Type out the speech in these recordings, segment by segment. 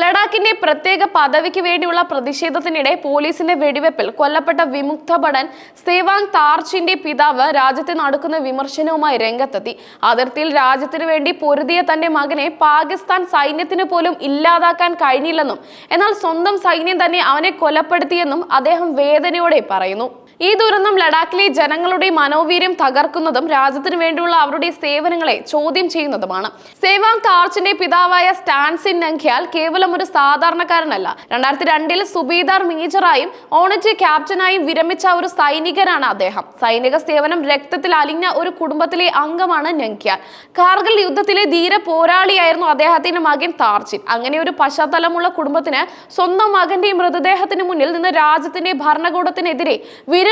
ലഡാക്കിന്റെ പ്രത്യേക പദവിക്ക് വേണ്ടിയുള്ള പ്രതിഷേധത്തിനിടെ പോലീസിന്റെ വെടിവെപ്പിൽ കൊല്ലപ്പെട്ട വിമുക്ത ഭടൻ സേവാങ് താർച്ചിന്റെ പിതാവ് രാജ്യത്തെ നടക്കുന്ന വിമർശനവുമായി രംഗത്തെത്തി. അതിർത്തിയിൽ രാജ്യത്തിനു വേണ്ടി പൊരുതിയ തന്റെ മകനെ പാകിസ്ഥാൻ സൈന്യത്തിന് പോലും ഇല്ലാതാക്കാൻ കഴിഞ്ഞില്ലെന്നും എന്നാൽ സ്വന്തം സൈന്യം തന്നെ അവനെ കൊലപ്പെടുത്തിയെന്നും അദ്ദേഹം വേദനയോടെ പറയുന്നു. ഈ ദുരന്തം ലഡാക്കിലെ ജനങ്ങളുടെ മനോവീര്യം തകർക്കുന്നതും രാജ്യത്തിനു വേണ്ടിയുള്ള അവരുടെ സേവനങ്ങളെ ചോദ്യം ചെയ്യുന്നതുമാണ്. സേവാങ് കാർച്ചിന്റെ പിതാവായ സ്റ്റാൻസിൻ നംഖ്യാൽ കേവലം ഒരു സാധാരണക്കാരനല്ല. രണ്ടായിരത്തി രണ്ടിൽ സുബീദാർ മേജറായും ഓണജി ക്യാപ്റ്റനായും വിരമിച്ച ഒരു സൈനികനാണ് അദ്ദേഹം. സൈനിക സേവനം രക്തത്തിൽ അലിഞ്ഞ ഒരു കുടുംബത്തിലെ അംഗമാണ് നംഖ്യാൽ. കാർഗിൽ യുദ്ധത്തിലെ ധീര പോരാളിയായിരുന്നു അദ്ദേഹത്തിന്റെ മകൻ താർച്ചിൻ. അങ്ങനെ ഒരു പശ്ചാത്തലമുള്ള കുടുംബത്തിന് സ്വന്തം മകന്റെ മൃതദേഹത്തിന് മുന്നിൽ നിന്ന് രാജ്യത്തിന്റെ ഭരണകൂടത്തിനെതിരെ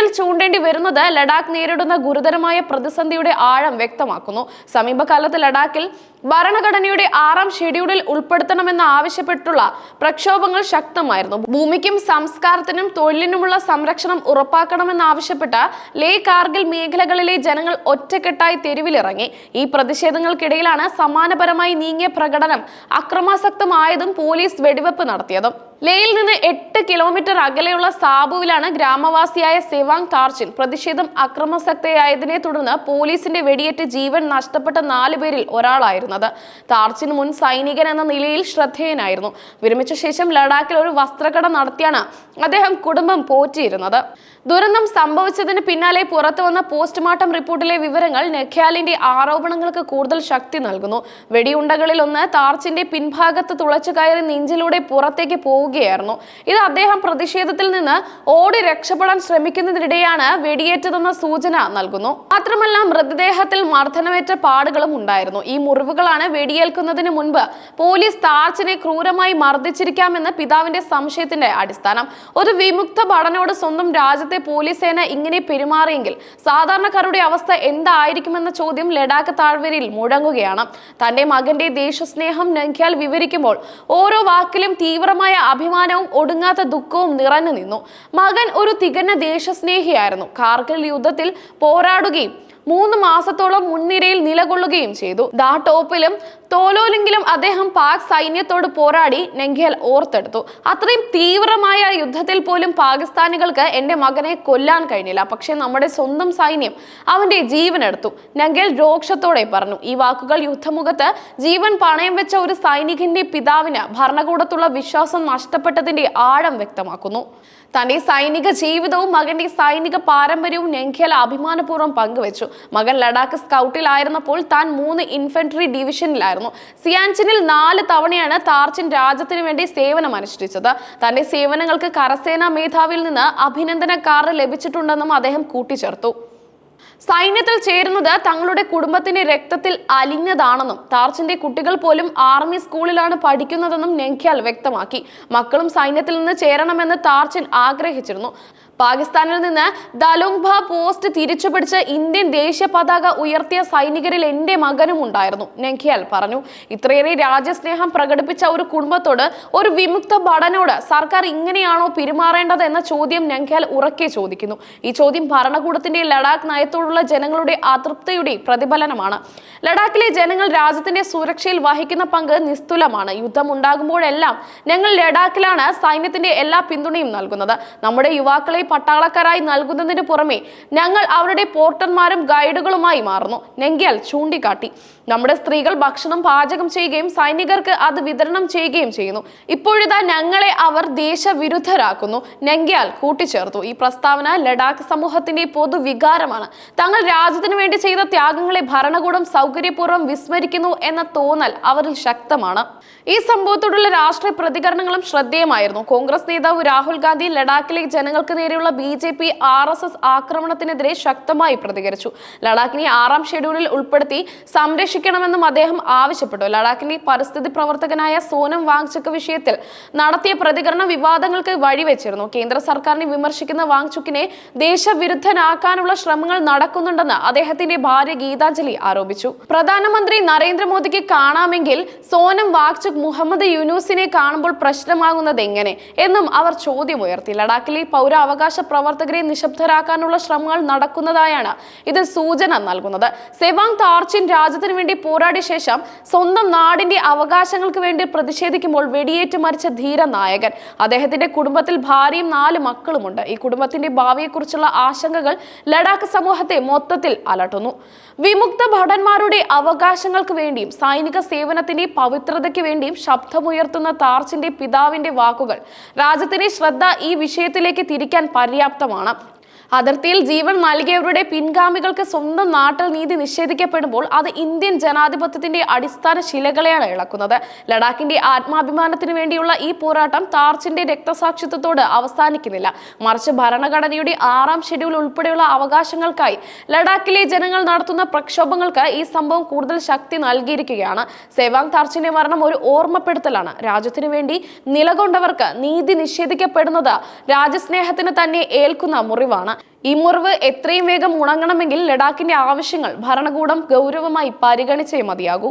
വിരൽ ചൂണ്ടേണ്ടി വരുന്നത് ലഡാക്ക് നേരിടുന്ന ഗുരുതരമായ പ്രതിസന്ധിയുടെ ആഴം വ്യക്തമാക്കുന്നു. സമീപകാലത്ത് ലഡാക്കിൽ ഭരണഘടനയുടെ ആറാം ഷെഡ്യൂളിൽ ഉൾപ്പെടുത്തണമെന്ന് ആവശ്യപ്പെട്ടുള്ള പ്രക്ഷോഭങ്ങൾ ശക്തമായിരുന്നു. ഭൂമിക്കും സംസ്കാരത്തിനും തൊഴിലിനുമുള്ള സംരക്ഷണം ഉറപ്പാക്കണമെന്നാവശ്യപ്പെട്ട ലേ കാർഗിൽ മേഖലകളിലെ ജനങ്ങൾ ഒറ്റക്കെട്ടായി തെരുവിലിറങ്ങി. ഈ പ്രതിഷേധങ്ങൾക്കിടയിലാണ് സമാനപരമായി നീങ്ങിയ പ്രകടനം അക്രമാസക്തമായതും പോലീസ് വെടിവെപ്പ് നടത്തിയതും. ലേയിൽ നിന്ന് എട്ട് കിലോമീറ്റർ അകലെയുള്ള സാബുവിലാണ് ഗ്രാമവാസിയായ സെവാങ് കാർച്ചിൽ പ്രതിഷേധം അക്രമസക്തയായതിനെ തുടർന്ന് പോലീസിന്റെ വെടിയേറ്റ് ജീവൻ നഷ്ടപ്പെട്ട നാല് പേരിൽ ഒരാളായിരുന്നത്. താർച്ചിൻ മുൻ സൈനികൻ എന്ന നിലയിൽ ശ്രദ്ധേയനായിരുന്നു. വിരമിച്ച ശേഷം ലഡാക്കിൽ ഒരു വസ്ത്രകട നടത്തിയാണ് അദ്ദേഹം കുടുംബം പോറ്റിയിരുന്നത്. ദുരന്തം സംഭവിച്ചതിന് പിന്നാലെ പുറത്തു വന്ന പോസ്റ്റ്മോർട്ടം റിപ്പോർട്ടിലെ വിവരങ്ങൾ നെഖ്യാലിന്റെ ആരോപണങ്ങൾക്ക് കൂടുതൽ ശക്തി നൽകുന്നു. വെടിയുണ്ടകളിൽ ഒന്ന് താർച്ചിന്റെ പിൻഭാഗത്ത് തുളച്ചു കയറി നെഞ്ചിലൂടെ പുറത്തേക്ക് പോവുകയായിരുന്നു. ഇത് അദ്ദേഹം പ്രതിഷേധത്തിൽ നിന്ന് ഓടി രക്ഷപ്പെടാൻ ശ്രമിക്കുന്നതിനിടെയാണ് വെടിയേറ്റതെന്ന സൂചന നൽകുന്നു. മാത്രമല്ല മൃതദേഹത്തിൽ മർദ്ദനമേറ്റ പാടുകളും ഉണ്ടായിരുന്നു. ഈ മുറിവുകളാണ് വെടിയേൽക്കുന്നതിന് മുൻപ് പോലീസ് താർച്ചിനെ ക്രൂരമായി മർദ്ദിച്ചിരിക്കാമെന്ന് പിതാവിന്റെ സംശയത്തിന്റെ അടിസ്ഥാനം. ഒരു വിമുക്ത ഭടനോട് സ്വന്തം രാജ്യത്തെ പോലീസ് സേന ഇങ്ങനെ പെരുമാറിയെങ്കിൽ സാധാരണക്കാരുടെ അവസ്ഥ എന്തായിരിക്കുമെന്ന ചോദ്യം ലഡാക്ക് താഴ്വരയിൽ മുഴങ്ങുകയാണ്. തന്റെ മകന്റെ ദേശസ്നേഹം നങ്ക്യാൽ വിവരിക്കുമ്പോൾ ഓരോ വാക്കിലും തീവ്രമായ അഭിമാനവും ഒടുങ്ങാത്ത ദുഃഖവും നിറഞ്ഞു നിന്നു. മകൻ ഒരു തികഞ്ഞ ദേശസ്നേഹിയായിരുന്നു. കാർഗിൽ യുദ്ധത്തിൽ പോരാടുകയും മൂന്ന് മാസത്തോളം മുൻനിരയിൽ നിലകൊള്ളുകയും ചെയ്തു. ദാ ടോപ്പിലും തോലോലെങ്കിലും അദ്ദേഹം പാക് സൈന്യത്തോട് പോരാടി നെങ്കിയൽ ഓർത്തെടുത്തു. അത്രയും തീവ്രമായ യുദ്ധത്തിൽ പോലും പാകിസ്ഥാനികൾക്ക് എന്റെ മകനെ കൊല്ലാൻ കഴിഞ്ഞില്ല. പക്ഷേ നമ്മുടെ സ്വന്തം സൈന്യം അവന്റെ ജീവൻ എടുത്തു നങ്കേൽ രോക്ഷത്തോടെ പറഞ്ഞു. ഈ വാക്കുകൾ യുദ്ധമുഖത്ത് ജീവൻ പണയം വെച്ച ഒരു സൈനികന്റെ പിതാവിന് ഭരണകൂടത്തുള്ള വിശ്വാസം നഷ്ടപ്പെട്ടതിന്റെ ആഴം വ്യക്തമാക്കുന്നു. തന്റെ സൈനിക ജീവിതവും മകന്റെ സൈനിക പാരമ്പര്യവും നെങ്കിയൽ അഭിമാനപൂർവം പങ്കുവച്ചു. മകൻ ലഡാക്ക് സ്കൗട്ടിലായിരുന്നപ്പോൾ താൻ മൂന്ന് ഇൻഫൻട്രി ഡിവിഷനിലായിരുന്നു സിയാൻചിനിൽ നാല് തവണയാണ് താർച്ചിൻ രാജ്യത്തിനു വേണ്ടി സേവനം അനുഷ്ഠിച്ചത്. തന്റെ സേവനങ്ങൾക്ക് കരസേനാ മേധാവിയിൽ നിന്ന് അഭിനന്ദന കാർഡ് ലഭിച്ചിട്ടുണ്ടെന്നും അദ്ദേഹം കൂട്ടിച്ചേർത്തു. സൈന്യത്തിൽ ചേരുന്നത് തങ്ങളുടെ കുടുംബത്തിന്റെ രക്തത്തിൽ അലിഞ്ഞതാണെന്നും താർച്ചിന്റെ കുട്ടികൾ പോലും ആർമി സ്കൂളിലാണ് പഠിക്കുന്നതെന്നും നെങ്ക്യാൽ വ്യക്തമാക്കി. മക്കളും സൈന്യത്തിൽ നിന്ന് ചേരണമെന്ന് താർച്ചിൻ ആഗ്രഹിച്ചിരുന്നു. പാകിസ്ഥാനിൽ നിന്ന് ദലുംഗ്ഭ പോസ്റ്റ് തിരിച്ചുപിടിച്ച് ഇന്ത്യൻ ദേശീയ പതാക ഉയർത്തിയ സൈനികരിൽ എന്റെ മകനും ഉണ്ടായിരുന്നു നെഖിയാൽ പറഞ്ഞു. ഇത്രയേറെ രാജ്യസ്നേഹം പ്രകടിപ്പിച്ച ഒരു കുടുംബത്തോട് ഒരു വിമുക്ത ഭടനോട് സർക്കാർ ഇങ്ങനെയാണോ പെരുമാറേണ്ടത് എന്ന ചോദ്യം നെഖ്യാൽ ഉറക്കെ ചോദിക്കുന്നു. ഈ ചോദ്യം ഭരണകൂടത്തിന്റെ ലഡാക്ക് നയത്തോടുള്ള ജനങ്ങളുടെ അതൃപ്തിയുടെ പ്രതിഫലനമാണ്. ലഡാക്കിലെ ജനങ്ങൾ രാജ്യത്തിന്റെ സുരക്ഷയിൽ വഹിക്കുന്ന പങ്ക് നിസ്തുലമാണ്. യുദ്ധം ഉണ്ടാകുമ്പോഴെല്ലാം ഞങ്ങൾ ലഡാക്കിലാണ് സൈന്യത്തിന്റെ എല്ലാ പിന്തുണയും നൽകുന്നത്. നമ്മുടെ യുവാക്കളെ പട്ടാളക്കാരായി നൽകുന്നതിന് പുറമെ ഞങ്ങൾ അവരുടെ പോർട്ടർമാരും ഗൈഡുകളുമായി മാറുന്നു. നെങ്കിയാൽ ചൂണ്ടിക്കാട്ടി. നമ്മുടെ സ്ത്രീകൾ ഭക്ഷണം പാചകം ചെയ്യുകയും സൈനികർക്ക് അത് വിതരണം ചെയ്യുകയും ചെയ്യുന്നു. ഇപ്പോഴിതാ ഞങ്ങളെ അവർ ദേശവിരുദ്ധരാക്കുന്നു. നെങ്കിയാൽ കൂട്ടിച്ചേർത്തു. ഈ പ്രസ്താവന ലഡാക്ക് സമൂഹത്തിന്റെ പൊതുവികാരമാണ്. തങ്ങൾ രാജ്യത്തിന് വേണ്ടി ചെയ്ത ത്യാഗങ്ങളെ ഭരണകൂടം സൗകര്യപൂർവം വിസ്മരിക്കുന്നു എന്ന തോന്നൽ അവരിൽ ശക്തമാണ്. ഈ സംഭവത്തോടുള്ള രാഷ്ട്രീയ പ്രതികരണങ്ങളും ശ്രദ്ധേയമായിരുന്നു. കോൺഗ്രസ് നേതാവ് രാഹുൽ ഗാന്ധി ലഡാക്കിലെ ജനങ്ങൾക്ക് നേരെയുള്ള B J P R S S ആക്രമണത്തിനെതിരെ ശക്തമായി പ്രതികരിച്ചു. ലഡാക്കിനെ ആറാം ഷെഡ്യൂളിൽ ഉൾപ്പെടുത്തി സംരക്ഷിക്കണമെന്നും അദ്ദേഹം ആവശ്യപ്പെട്ടു. ലഡാക്കിന്റെ പരിസ്ഥിതി പ്രവർത്തകനായ സോനം വാങ്ചുക്ക് വിഷയത്തിൽ നടത്തിയ പ്രതികരണ വിവാദങ്ങൾക്ക് വഴിവെച്ചിരുന്നു. കേന്ദ്ര സർക്കാരിനെ വിമർശിക്കുന്ന വാങ്ചുക്കിനെ ദേശവിരുദ്ധനാക്കാനുള്ള ശ്രമങ്ങൾ നടക്കുന്നുണ്ടെന്ന് അദ്ദേഹത്തിന്റെ ഭാര്യ ഗീതാഞ്ജലി ആരോപിച്ചു. പ്രധാനമന്ത്രി നരേന്ദ്രമോദിക്ക് കാണാമെങ്കിൽ സോനം വാങ്ചുക് മുഹമ്മദ് യൂനൂസിനെ കാണുമ്പോൾ പ്രശ്നമാകുന്നത് എങ്ങനെ എന്നും അവർ ചോദ്യമുയർത്തി. ലഡാക്കിലെ പൗരാവകാശ മനുഷ്യാവകാശ പ്രവർത്തകരെ നിശബ്ദരാക്കാനുള്ള ശ്രമങ്ങൾ നടക്കുന്നതായാണ് ഇത് സൂചന നൽകുന്നത്. സെവാങ് താർച്ചിൻ രാജ്യത്തിന് വേണ്ടി പോരാടിയ ശേഷം സ്വന്തം നാടിന്റെ അവകാശങ്ങൾക്ക് വേണ്ടി പ്രതിഷേധിക്കുമ്പോൾ വെടിയേറ്റ് മരിച്ച ധീര നായകൻ. അദ്ദേഹത്തിന്റെ കുടുംബത്തിൽ ഭാര്യയും നാല് മക്കളുമുണ്ട്. ഈ കുടുംബത്തിന്റെ ഭാവിയെക്കുറിച്ചുള്ള ആശങ്കകൾ ലഡാക്ക് സമൂഹത്തെ മൊത്തത്തിൽ അലട്ടുന്നു. വിമുക്ത ഭടന്മാരുടെ അവകാശങ്ങൾക്ക് വേണ്ടിയും സൈനിക സേവനത്തിന്റെ പവിത്രതയ്ക്ക് വേണ്ടിയും ശബ്ദമുയർത്തുന്ന താർച്ചിന്റെ പിതാവിന്റെ വാക്കുകൾ. രാജ്യത്തിന്റെ ശ്രദ്ധ ഈ വിഷയത്തിലേക്ക് തിരിക്കാൻ പര്യാപ്തമാണ്. അതിർത്തിയിൽ ജീവൻ നൽകിയവരുടെ പിൻഗാമികൾക്ക് സ്വന്തം നാട്ടിൽ നീതി നിഷേധിക്കപ്പെടുമ്പോൾ അത് ഇന്ത്യൻ ജനാധിപത്യത്തിന്റെ അടിസ്ഥാന ശിലകളെയാണ് ഇളക്കുന്നത്. ലഡാക്കിന്റെ ആത്മാഭിമാനത്തിന് വേണ്ടിയുള്ള ഈ പോരാട്ടം താർച്ചിന്റെ രക്തസാക്ഷിത്വത്തോട് അവസാനിക്കുന്നില്ല. മറിച്ച് ഭരണഘടനയുടെ ആറാം ഷെഡ്യൂൾ ഉൾപ്പെടെയുള്ള അവകാശങ്ങൾക്കായി ലഡാക്കിലെ ജനങ്ങൾ നടത്തുന്ന പ്രക്ഷോഭങ്ങൾക്ക് ഈ സംഭവം കൂടുതൽ ശക്തി നൽകിയിരിക്കുകയാണ്. സേവാങ് താർച്ചിന്റെ മരണം ഒരു ഓർമ്മപ്പെടുത്തലാണ്. രാജ്യത്തിനു വേണ്ടി നിലകൊണ്ടവർക്ക് നീതി നിഷേധിക്കപ്പെടുന്നത് രാജ്യസ്നേഹത്തിന് തന്നെ ഏൽക്കുന്ന മുറിവാണ്. ഈ മുറിവ് എത്രയും വേഗം ഉണങ്ങണമെങ്കിൽ ലഡാക്കിന്റെ ആവശ്യങ്ങൾ ഭരണകൂടം ഗൗരവമായി പരിഗണിച്ചേ മതിയാകൂ